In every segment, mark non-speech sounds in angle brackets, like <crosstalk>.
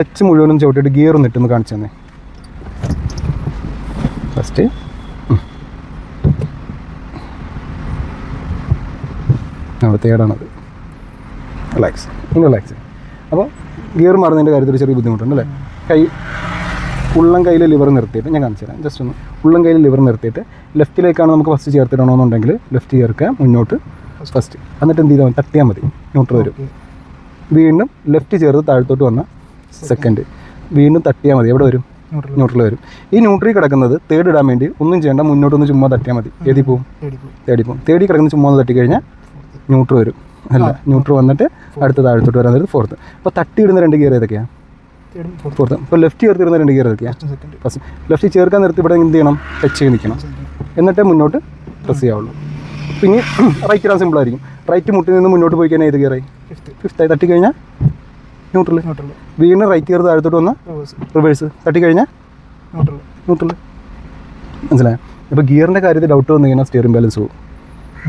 Touch മുഴുവനും ചവിട്ടിയിട്ട് gear ഒന്ന് ഇട്ടൊന്ന് കാണിച്ചു തന്നെ ഫസ്റ്റ് തേടാണത്. റിലാക്സ് ഇന്ന് റിലാക്സ് അപ്പോൾ ഗിയർ മാറുന്നതിന്റെ കാര്യത്തിൽ ചെറിയ ബുദ്ധിമുട്ടുണ്ട് അല്ലേ? കൈ ഉള്ളം കയ്യിൽ ലിവർ നിർത്തിയിട്ട് ഞാൻ കാണിച്ചു തരാം ജസ്റ്റ് ഒന്ന് ഉള്ളം കയ്യിൽ ലിവർ നിർത്തിയിട്ട് ലെഫ്റ്റിലേക്കാണ് നമുക്ക് ഫസ്റ്റ് ചേർത്തിടണമെന്നുണ്ടെങ്കിൽ ലെഫ്റ്റ് ചേർക്കുക മുന്നോട്ട് ഫസ്റ്റ് എന്നിട്ട് എന്ത് ചെയ്താൽ മതി? തട്ടിയാൽ മതി. ന്യൂട്രൽ വരും. വീണ്ടും ലെഫ്റ്റ് ചേർത്ത് താഴത്തോട്ട് വന്ന സെക്കൻഡ് വീണ്ടും തട്ടിയാൽ മതി. എവിടെ വരും? ന്യൂട്രൽ ന്യൂട്രൽ വരും. ഈ ന്യൂട്രി കിടക്കുന്നത് തേർഡ് ഇടാൻ വേണ്ടി ഒന്നും ചെയ്യേണ്ട. മുന്നോട്ടൊന്ന് ചുമ്മാ തട്ടിയാൽ മതി. ഏതി പോവും? തേടി പോവും. തേടി കിടക്കുന്ന ചുമ്മാ ഒന്ന് തട്ടി കഴിഞ്ഞാൽ ന്യൂട്രൽ വരും. അല്ല ന്യൂട്രൽ വന്നിട്ട് അടുത്ത താഴത്തോട്ട് വരാൻ നേരത്ത് ഫോർത്ത് അപ്പോൾ തട്ടിയിടുന്ന രണ്ട് ഗിയർ ഏതൊക്കെയാണ് തേടും ഫോർത്ത് ഇപ്പോൾ ലെഫ്റ്റ് ചേർത്തിരുന്ന രണ്ട് ഗിയർ ഏതൊക്കെയാണ് ഫസ്റ്റ് ലെഫ്റ്റ് ചേർക്കാൻ നിർത്തി ഇവിടെ എന്ത് ചെയ്യണം? ടച്ച് ചെയ്ത് നിൽക്കണം. എന്നിട്ടേ മുന്നോട്ട് പ്രസ് ചെയ്യാവുള്ളൂ. പിന്നെ റൈറ്റ് ഇടാൻ സിമ്പിൾ ആയിരിക്കും. റൈറ്റ് മുട്ടിൽ നിന്ന് മുന്നോട്ട് പോയി കഴിഞ്ഞാൽ ഏത് ഗിയറായി? ഫിഫ്ത്ത് ഫിഫ്ത്തായി തട്ടി കഴിഞ്ഞാൽ ന്യൂട്രൽ ന്യൂട്രൽ വീണ് റൈറ്റ് ഗിയർ താഴത്തോട്ട് വന്ന് റിവേഴ്സ് റിവേഴ്സ് തട്ടി കഴിഞ്ഞാൽ ന്യൂട്രൽ ന്യൂട്രൽ മനസ്സിലായോ ഇപ്പോൾ ഗിയറിന്റെ കാര്യത്തിൽ ഡൗട്ട് വന്നു കഴിഞ്ഞാൽ സ്റ്റിയറിംഗ് ബാലൻസ് പോകും.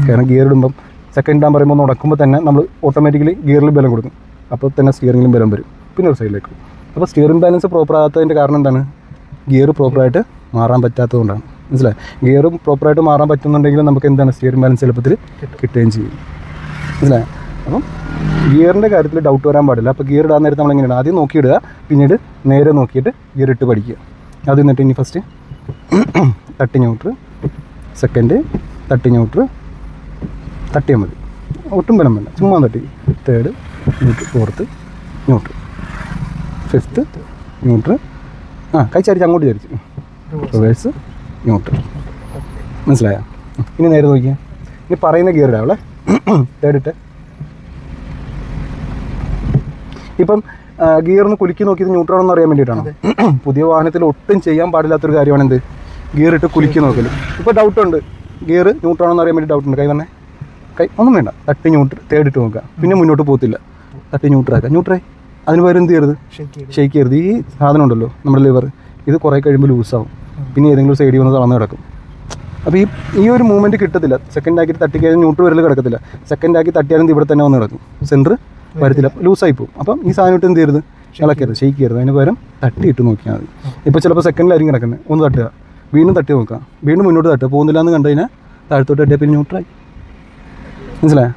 കാരണം ഗിയർ ഇടുമ്പം സെക്കൻഡ് ഇടാൻ പറയുമ്പോൾ നടക്കുമ്പോൾ തന്നെ നമ്മൾ ഓട്ടോമാറ്റിക്കലി ഗിയറിൽ ബലം കൊടുക്കും. അപ്പോൾ തന്നെ സ്റ്റിയറിംഗിലും ബലം വരും. പിന്നെ ഒരു സൈഡിലേക്ക് അപ്പോൾ സ്റ്റിയറിംഗ് ബാലൻസ് പ്രോപ്പർ ആകാത്തതിന്റെ കാരണം എന്താണ്? ഗിയർ പ്രോപ്പറായിട്ട് മാറാൻ പറ്റാത്തതുകൊണ്ടാണ്. മനസ്സിലായി? ഗിയറും പ്രോപ്പറായിട്ട് മാറാൻ പറ്റുന്നുണ്ടെങ്കിൽ നമുക്ക് എന്താണ്? സ്റ്റിയറിംഗ് ബാലൻസ് എളുപ്പത്തിൽ കിട്ടുകയും ചെയ്യും. മനസ്സിലായോ? അപ്പം ഗിയറിന്റെ കാര്യത്തിൽ ഡൗട്ട് വരാൻ പാടില്ല. അപ്പോൾ ഗിയർ ഇടാൻ നേരത്തെ നമ്മൾ എങ്ങനെയാണ്? ആദ്യം നോക്കിയിടുക. പിന്നീട് നേരെ നോക്കിയിട്ട് ഗിയർ ഇട്ട് പഠിക്കുക. അത് എന്നിട്ട് ഇനി ഫസ്റ്റ് തട്ടി ന്യൂട്ര് സെക്കൻഡ് തട്ടി ന്യൂട്ര് തട്ടിയാൽ മതി ഒട്ടും ബലം വേണ്ട. ചുമ്മാ തട്ടി. Third neutral fourth neutral fifth neutral ആ കൈ ചരിച്ച് അങ്ങോട്ട് ചരിച്ച്. Reverse neutral. മനസ്സിലായോ? ഇനി നേരെ നോക്കിയാൽ ഇനി പറയുന്ന ഗിയർ ഇടാവളെ തേർഡ് ഇട്ട് ഇപ്പം ഗിയറിന് കുലുക്കി നോക്കിയത് എന്ന് അറിയാൻ വേണ്ടിയിട്ടാണ്? <clears throat> പുതിയ വാഹനത്തിൽ ഒട്ടും ചെയ്യാൻ പാടില്ലാത്തൊരു കാര്യമാണ് എന്ത് ഗിയർ ഇട്ട് കുലുക്കി നോക്കൽ ഇപ്പോൾ ഡൗട്ട് ഉണ്ട്. ഗിയർ എന്ന് അറിയാൻ വേണ്ടി ഡൗട്ട് ഉണ്ട്. കൈ വന്നേ കൈ ഒന്നും വേണ്ട. തട്ടി ന്യൂട്ര തേടിട്ട് നോക്കുക. പിന്നെ മുന്നോട്ട് പോകത്തില്ല. തട്ടി ന്യൂട്രാക്കുക ന്യൂട്രേ അതിന് പകരം എന്ത് ചെയ്യരുത്? ഷെയ്ക്ക് ചെയ്യരുത്. ഈ സാധനം ഉണ്ടല്ലോ നമ്മുടെ ലിവർ ഇത് കുറേ കഴിയുമ്പോൾ ലൂസാവും പിന്നെ ഏതെങ്കിലും സൈഡിൽ വന്ന് തളർന്ന് കിടക്കും. അപ്പോൾ ഈ ഈ ഒരു മൂവ്മെന്റ് കിട്ടത്തില്ല. സെക്കൻഡ് ആക്കി തട്ടി കഴിഞ്ഞാൽ ന്യൂട്രൽ വരൽ കിടക്കത്തില്ല. സെക്കൻഡ് ആക്കി തട്ടിയാലും ഇവിടെ തന്നെ വന്ന് കിടക്കും. സെന്റർ വരത്തില്ല. ലൂസായി പോകും അപ്പം ഈ സാധനം ഇട്ട് എന്ത് ചെയ്യരുത്? ഇളക്കരുത്. ഷെയ്ക്ക് ചെയ്യരുത് അതിന് പകരം തട്ടിയിട്ട് നോക്കിയാൽ മതി. ഇപ്പോൾ ചിലപ്പോൾ സെക്കൻഡിലായിരിക്കും കിടക്കുന്നത് ഒന്ന് തട്ടുക. വീണ്ടും തട്ടി നോക്കുക. വീണ്ടും മുന്നോട്ട് തട്ടുക. പോകുന്നില്ല എന്ന് കണ്ടു കഴിഞ്ഞാൽ താഴത്തോട്ട് തട്ടിയാൽ പിന്നെ ന്യൂട്രായി മനസ്സിലായോ?